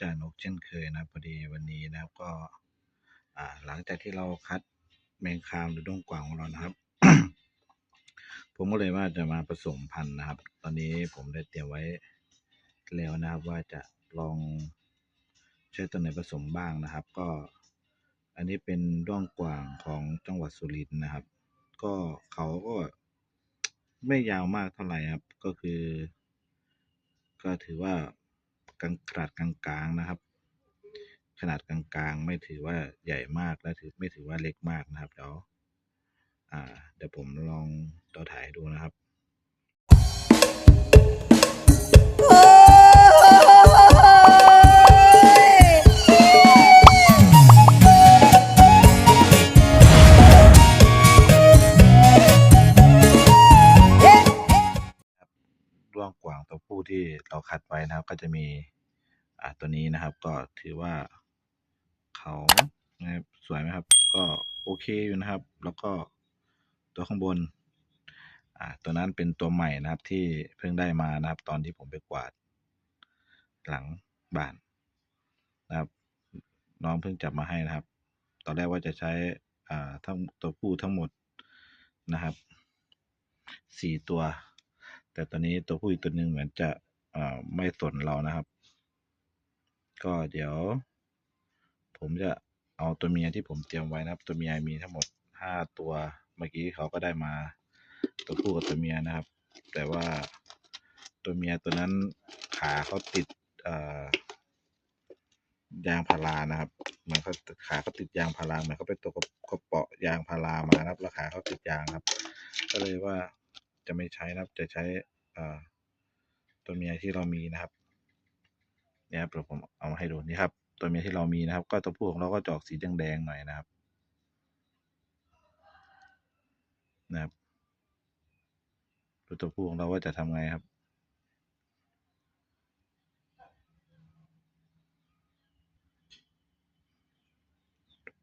จ่านกเช่นเคยนะพอดีวันนี้นะครับก็หลังจากที่เราคัดแมงคามหรือด้วงกวางของเรานะครับ ผมก็เลยว่าจะมาผสมพันธุ์นะครับ ตอนนี้ผมได้เตรียมไว้แล้วนะครับว่าจะลองใช้ตัวไหนผสมบ้างนะครับ ก็อันนี้เป็นด้วงกวางของจังหวัดสุรินทร์นะครับ ก็เขาก็ไม่ยาวมากเท่าไหร่ครับ ก็คือ ก็ถือว่า กลางขนาดกลางๆนะครับ ขนาดกลางๆ ไม่ถือว่าใหญ่มากและถือไม่ถือว่าเล็กมากนะครับ เดี๋ยวเดี๋ยวผมลองตัวถ่ายดูนะครับ มีอ่าตัวนี้นะครับ ก็ถือว่าเขานะครับสวยไหมครับ ก็โอเคอยู่นะครับ แล้วก็ตัวข้างบนอ่าตัวนั้นเป็นตัวใหม่นะครับที่เพิ่งได้มานะครับ ตอนที่ผมไปกวาด หลังบ้านนะครับ น้องเพิ่งจับมาให้นะครับ ตอนแรกว่าจะใช้อ่าทั้งตัวผู้ทั้งหมดนะครับสี่ตัว แต่ตอนนี้ตัวผู้อีกตัวหนึ่งเหมือนจะ ไม่สนเรานะครับ ก็เดี๋ยว ผมจะเอาตัวเมียที่ผมเตรียมไว้นะครับ ตัวเมียมีทั้งหมดห้าตัวเมื่อกี้เขาก็ได้มาตัวผู้กับตัวเมียนะครับ แต่ว่าตัวเมียตัวนั้นขาเขาติดอ่อยางพารานะครับมือนเขาขาเขาติดยางพาราเหมือนเขาไปตัวกบกระเปาะยางพารามานะครับแล้วขาเขาติดยางครับ ก็เลยว่าจะไม่ใช้นะครับ จะใช้อ่อ ตัวเมียที่เรามีนะครับเนี่ยครับเดี๋ยวผมเอามาให้ดูนี่ครับ ตัวเมียที่เรามีนะครับ ก็ตัวผู้ของเราก็จอกสีแดงๆหน่อยนะครับนะครับดูตัวผู้ของเราว่าจะทำไงครับ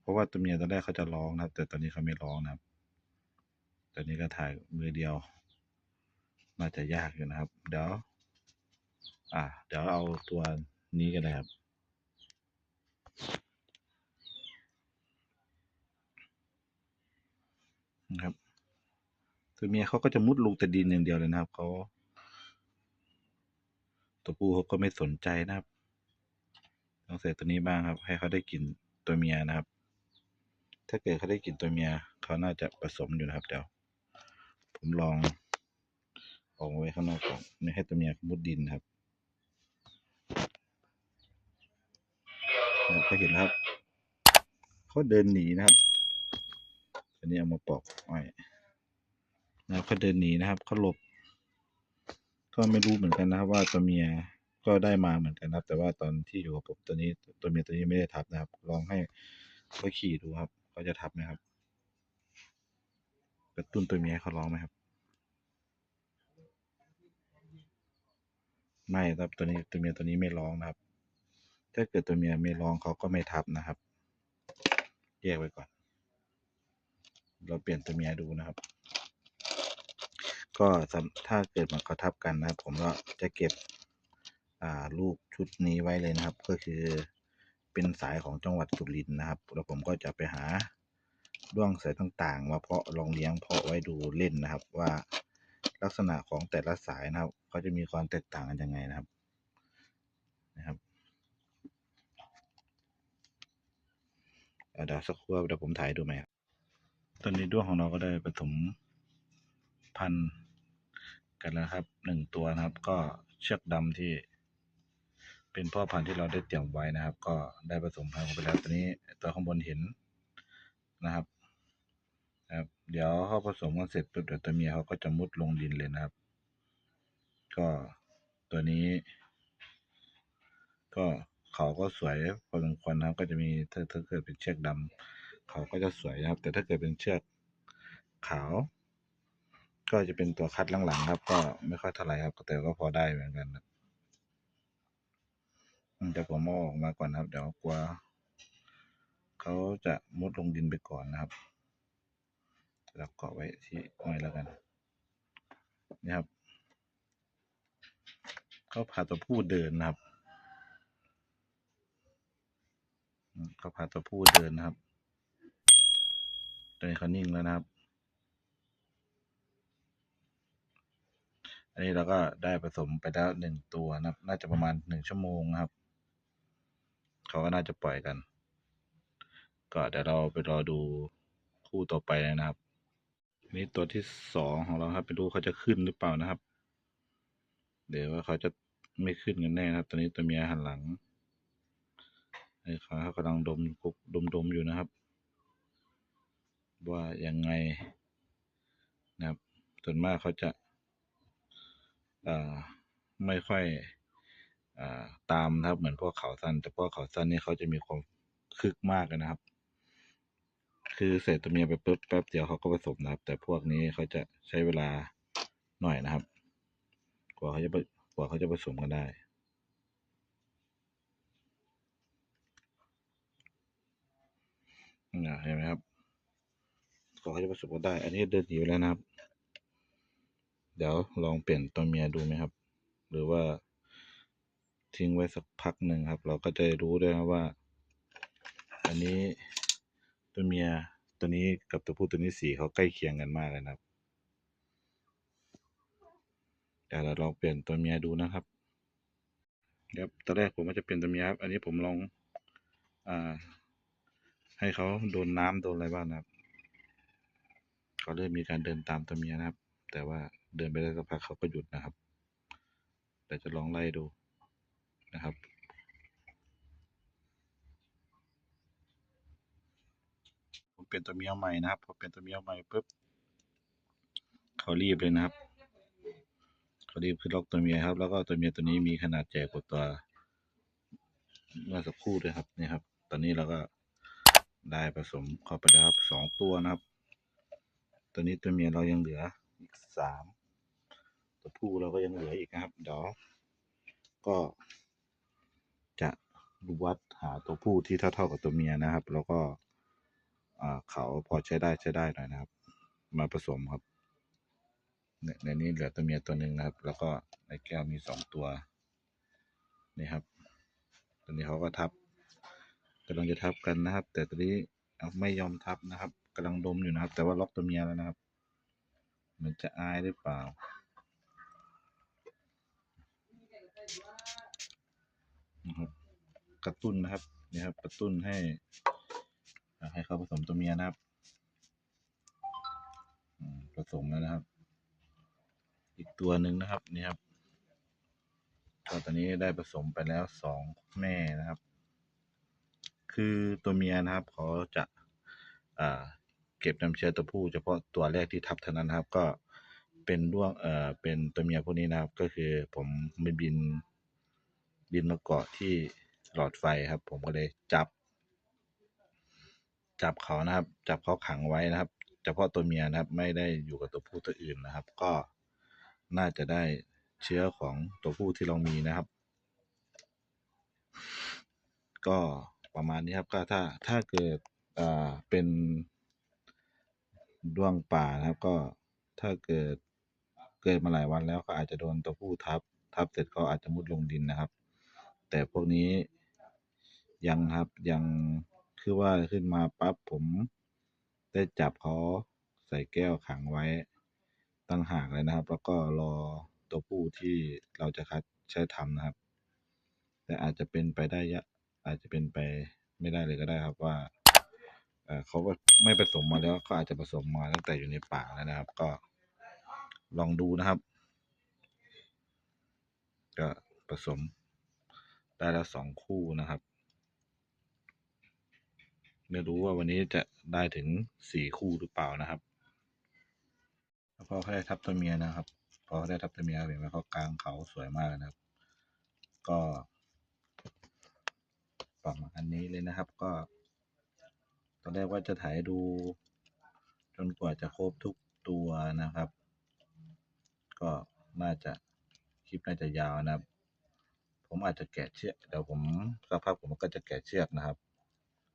เพราะว่าตัวเมียตอนแรกเขาจะร้องนะครับ แต่ตอนนี้เขาไม่ร้องนะครับ ตอนนี้ก็ถ่ายมือเดียว น่าจะยากอยู่นะครับ เดี๋ยว อ่าเดี๋ยวเอาตัวนี้กันเลยครับ นะครับ ตัวเมียเขาก็จะมุดลงแต่ดินอย่างเดียวเลยนะครับเขาตัวผู้เขาก็ไม่สนใจนะครับต้องใส่ตัวนี้บ้างครับ ให้เขาได้กินตัวเมียนะครับ ถ้าเกิดเขาได้กินตัวเมียเขาน่าจะผสมอยู่นะครับเดี๋ยวผมลองออกมาไว้ข้างนอกก่อนไม่ให้ตัวเมียมุดดินนะครับนะครับ ก็เห็นครับเขาเดินหนีนะครับ อันนี้เอามาปอกไว้นะครับเขาเดินหนีนะครับเขาหลบ ก็ไม่รู้เหมือนกันนะครับว่าตัวเมียก็ได้มาเหมือนกันนะครับ แต่ว่าตอนที่อยู่กับผมตัวนี้ตัวเมียตัวนี้ไม่ได้ทับนะครับ ลองให้เขาขี่ดูครับเขาจะทับไหมครับ กระตุ้นตัวเมียเขาร้องไหมครับไม่ครับตัวนี้ตัวเมียตัวนี้ไม่ร้องนะครับ ถ้าเกิดตัวเมียไม่ร้องเขาก็ไม่ทับนะครับ แยกไว้ก่อน เราเปลี่ยนตัวเมียดูนะครับ ก็ถ้าเกิดมันเขาทับกันนะผมก็จะเก็บลูกชุดนี้ไว้เลยนะครับ ก็คือเป็นสายของจังหวัดสุรินทร์นะครับ แล้วผมก็จะไปหาด้วงสายต่างๆ มาเพาะลองเลี้ยงเพาะไว้ดูเล่นนะครับว่าลักษณะของแต่ละสายนะครับเขาจะมีความแตกต่างกันยังไงนะครับนะครับอ่า เดี๋ยวสักครู่เดี๋ยวผมถ่ายดูไหมครับตอนนี้ด้วงของเราก็ได้ผสมพันธุ์กันแล้วครับหนึ่งตัวนะครับ ก็เชือกดำที่ เป็นพ่อพันธุ์ที่เราได้เตรียมไว้นะครับ ก็ได้ผสมพันธุ์ไปแล้วตอนนี้ตัวข้างบนเห็นนะครับครับ เดี๋ยวเขาผสมกันเสร็จปุ๊บเดี๋ยวตัวเมียเขาก็จะมุดลงดินเลยนะครับ ก็ตัวนี้ ก็ เขาก็สวยพอสมควรนะครับ ก็จะมีถ้าถ้าเกิดเป็นเชือกดำเขาก็จะสวยนะครับ แต่ถ้าเกิดเป็นเชือกขาว ก็จะเป็นตัวคัดหลังๆครับ ก็ไม่ค่อยเท่าไหร่ครับแต่ก็พอได้เหมือนกันครับอืมแต่ผมเอาออกมาก่อนนะครับ เดี๋ยวกลัวเขาจะมุดลงดินไปก่อนนะครับแล้วเกาะไว้ที่ห้อยแล้วกันนี่ครับเขาพาตัวผู้เดินนะครับ อืม เขาพาตัวผู้เดินนะครับตอนนี้เขานิ่งแล้วนะครับ อันนี้เราก็ได้ผสมไปแล้วหนึ่งตัวนะครับ น่าจะประมาณหนึ่งชั่วโมงนะครับ เขาก็น่าจะปล่อยกัน ก็เดี๋ยวเราไปรอดูคู่ต่อไปนะครับอันนี้ตัวที่สองของเราครับไปดูเขาจะขึ้นหรือเปล่านะครับ เดี๋ยวว่าเขาจะไม่ขึ้นกันแน่นะครับ ตอนนี้ตัวเมียหันหลัง ไอ้ขาเขากำลังดมกุดมดมอยู่นะครับ ว่ายังไงนะครับส่วนมากเขาจะอ่าไม่ค่อยอ่าตามนะครับเหมือนพวกเขาสั้นแต่พวกเขาสั้นนี่เขาจะมีความคึกมากนะครับ คือเสร็จตัวเมียไปปุ๊บแป๊บเดียวเขาก็ผสมนะครับ แต่พวกนี้เขาจะใช้เวลาหน่อยนะครับ กว่าเขาจะกว่าเขาจะผสมกันได้ นะเห็นไหมครับกว่าเขาจะสมกันได้ อันนี้เดินหนีไปแล้วนะครับ เดี๋ยวลองเปลี่ยนตัวเมียดูไหมครับ หรือว่าทิ้งไว้สักพักหนึ่งครับ เราก็จะรู้ได้ครับว่า อันนี้ตัวเมียตัวนี้กับตัวผู้ตัวนี้สีเขาใกล้เคียงกันมากเลยนะครับเดี๋ยวเราลองเปลี่ยนตัวเมียดูนะครับเดี๋ยวตอนแรกผมว่าจะเปลี่ยนตัวเมียครับ อันนี้ผมลอง อ่า ให้เขาโดนน้ำโดนอะไรบ้างนะครับเขาเริ่มมีการเดินตามตัวเมียนะครับ แต่ว่าเดินไปได้สักพักเขาก็หยุดนะครับ แต่จะลองไล่ดูนะครับผมเปลี่ยนตัวเมียใหม่นะครับพอเปลี่ยนตัวเมียใหม่ปุ๊บเขารีบเลยนะครับเขารีบขึ้นล็อกตัวเมียครับ แล้วก็ตัวเมียตัวนี้มีขนาดใหญ่กว่าตัวเมื่อสักครู่ด้วยครับนี่ครับ ตอนนี้เราก็ ได้ผสมเข้าไปแล้วครับสองตัวนะครับ ตัวนี้ตัวเมียเรายังเหลืออีกสามตัวผู้เราก็ยังเหลืออีกนะครับ เดี๋ยวก็จะวัดหาตัวผู้ที่เท่าเท่าๆกับตัวเมียนะครับ แล้วก็อ่าเขาพอใช้ได้ใช้ได้หน่อยนะครับ มาผสมครับในนี้เหลือตัวเมียตัวหนึ่งนะครับ แล้วก็ในแก้วมีสองตัวนี่ครับ ตัวนี้เขาก็ทับ กำลังจะทับกันนะครับ แต่ตัวนี้ไม่ยอมทับนะครับกำลังดมอยู่นะครับ แต่ว่าล็อกตัวเมียแล้วนะครับ มันจะอายหรือเปล่านะครับกระตุ้นนะครับนี่ครับ กระตุ้นให้ให้เขาผสมตัวเมียนะครับผสมแล้วนะครับ อีกตัวหนึ่งนะครับนี่ครับก็ตอนนี้ได้ผสมไปแล้วสองแม่นะครับ คือตัวเมียนะครับ เขาจะเก็บน้ำเชื้อตัวผู้ เฉพาะตัวแรกที่ทับเท่านั้นนะครับ ก็เป็นด้วงเอ่อเป็นตัวเมียพวกนี้นะครับ ก็คือผมไม่บินบินมาเกาะที่หลอดไฟครับ ผมก็เลยจับ จับเขานะครับ จับเขาขังไว้นะครับ เฉพาะตัวเมียนะครับ ไม่ได้อยู่กับตัวผู้ตัวอื่นนะครับ ก็น่าจะได้เชื้อของตัวผู้ที่เรามีนะครับ ก็ ประมาณนี้ครับก็ถ้าถ้าเกิดอ่าเป็นด้วงป่านะครับก็ถ้าเกิดเกิดมาหลายวันแล้วก็อาจจะโดนตัวผู้ทับ ทับเสร็จก็อาจจะมุดลงดินนะครับ แต่พวกนี้ยังครับยังคือว่าขึ้นมาปั๊บผมได้จับเขาใส่แก้วขังไว้ตั้งหากเลยนะครับ แล้วก็รอตัวผู้ที่เราจะคัดใช้ทำนะครับ แต่อาจจะเป็นไปได้ยะ อาจจะเป็นไปไม่ได้เลยก็ได้ครับว่าเขาก็ไม่ผสมมาแล้วก็อาจจะผสมมาตั้งแต่อยู่ในป่าแล้วนะครับ ก็ลองดูนะครับ ก็ผสมได้แล้วสองคู่นะครับ ไม่รู้ว่าวันนี้จะได้ถึงสี่คู่หรือเปล่านะครับแล้วพอเขาได้ทับตัวเมียนะครับพอเขาได้ทับตัวเมียเห็นไหมเขากลางเขาสวยมากนะครับ ก็ ประมาณนี้เลยนะครับ ก็ ตอนแรกว่าจะถ่ายดู จนกว่าจะครบทุกตัวนะครับ ก็น่าจะคลิปน่าจะยาวนะครับ ผมอาจจะแกะเชือกเดี๋ยวผมสักพักผมก็จะแกะเชือกนะครับ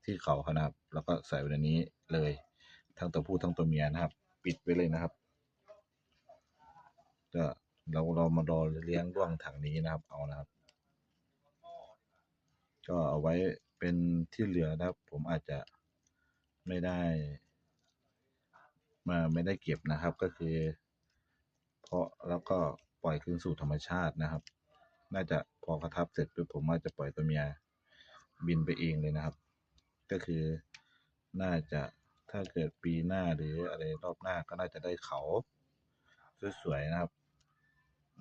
ที่เขาเขานะครับ แล้วก็ใส่ไว้ในนี้เลย ทั้งตัวผู้ทั้งตัวเมียนะครับ ปิดไว้เลยนะครับก็เราเรามารอเลี้ยงด้วงถังนี้นะครับเอานะครับ ก็เอาไว้เป็นที่เหลือนะครับ ผมอาจจะไม่ได้ มาไม่ได้เก็บนะครับก็คือ เพราะแล้วก็ปล่อยคืนสู่ธรรมชาตินะครับ น่าจะพอเขาทับเสร็จปุ๊บผมว่าจะปล่อยตัวเมียบินไปเองเลยนะครับ ก็คือน่าจะถ้าเกิดปีหน้าหรืออะไรรอบหน้าก็น่าจะได้เขาสวยๆนะครับ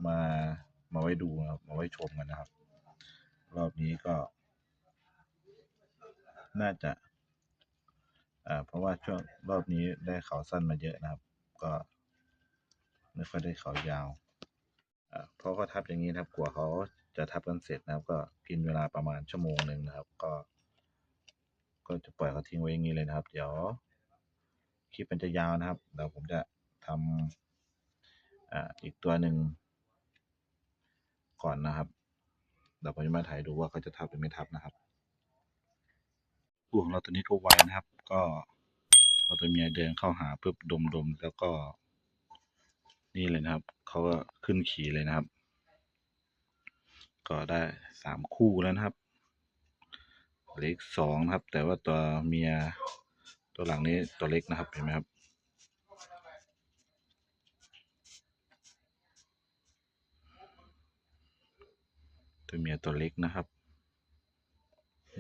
มามาไว้ดูนะครับมาไว้ชมกันนะครับ รอบนี้ก็ น่าจะอ่าเพราะว่าช่วงรอบนี้ได้เขาสั้นมาเยอะนะครับ ก็ไม่ค่อยได้เขายาวอ่าเพราะเขาทับอย่างนี้นะครับกว่าเขาจะทับกันเสร็จนะครับ ก็กินเวลาประมาณชั่วโมงหนึ่งนะครับ ก็ ก็จะปล่อยเขาทิ้งไว้อย่างนี้เลยนะครับ เดี๋ยวคลิปมันจะยาวนะครับเดี๋ยวผมจะทำอ่าอีกตัวหนึ่งก่อนนะครับเดี๋ยวผมจะมาถ่ายดูว่าเขาจะทับหรือไม่ทับนะครับ ลูกของเราตัวนี้ก็ไวนะครับ ก็พอตัวเมียเดินเข้าหาปุ๊บดมดมแล้วก็ นี่เลยนะครับเขาก็ขึ้นขี่เลยนะครับ ก็ได้สามคู่แล้วนะครับเล็กสองนะครับ แต่ว่าตัวเมียตัวหลังนี้ตัวเล็กนะครับเห็นไหมครับตัวเมียตัวเล็กนะครับ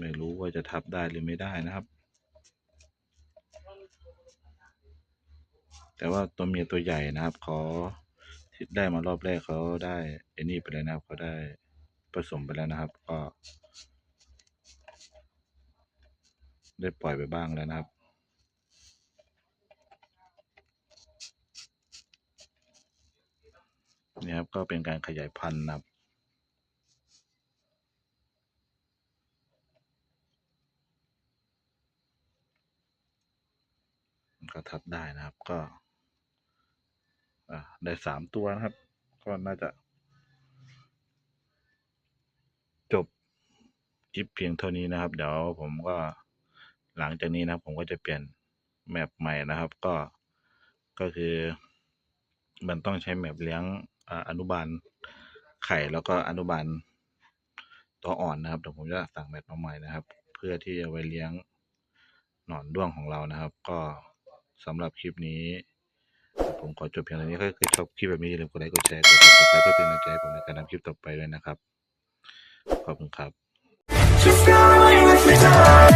ไม่รู้ว่าจะทับได้หรือไม่ได้นะครับ แต่ว่าตัวเมียตัวใหญ่นะครับเขาได้มารอบแรกเขาได้ไอ้นี่ไปแล้วนะครับเขาได้ผสมไปแล้วนะครับ ก็ ได้ปล่อยไปบ้างแล้วนะครับนี่ครับก็เป็นการขยายพันธุ์นะครับ ก็ทับได้นะครับ ก็ได้สามตัวนะครับ ก็น่าจะ จบคลิปเพียงเท่านี้นะครับ เดี๋ยวผมก็หลังจากนี้นะครับ ผมก็จะเปลี่ยนแมปใหม่นะครับ ก็ก็คือ มันต้องใช้แมปเลี้ยงออนุบาลไข่แล้วก็อนุบาลตัวอ่อนนะครับเดี๋ยวผมจะสั่งแมปมาใหม่นะครับ เพื่อที่จะไว้เลี้ยงหนอนด้วงของเรานะครับ ก็ สำหรับคลิปนี้ ผมขอจบเพียงเท่านี้ถ้าเกิดชอบคลิปแบบนี้อย่าลืมกดไลค์กดแชร์กดติดตามเพื่อเป็นกำลังใจให้ผมในการทำคลิปต่อไปด้วยนะครับ ขอบคุณครับ Just go with the tide.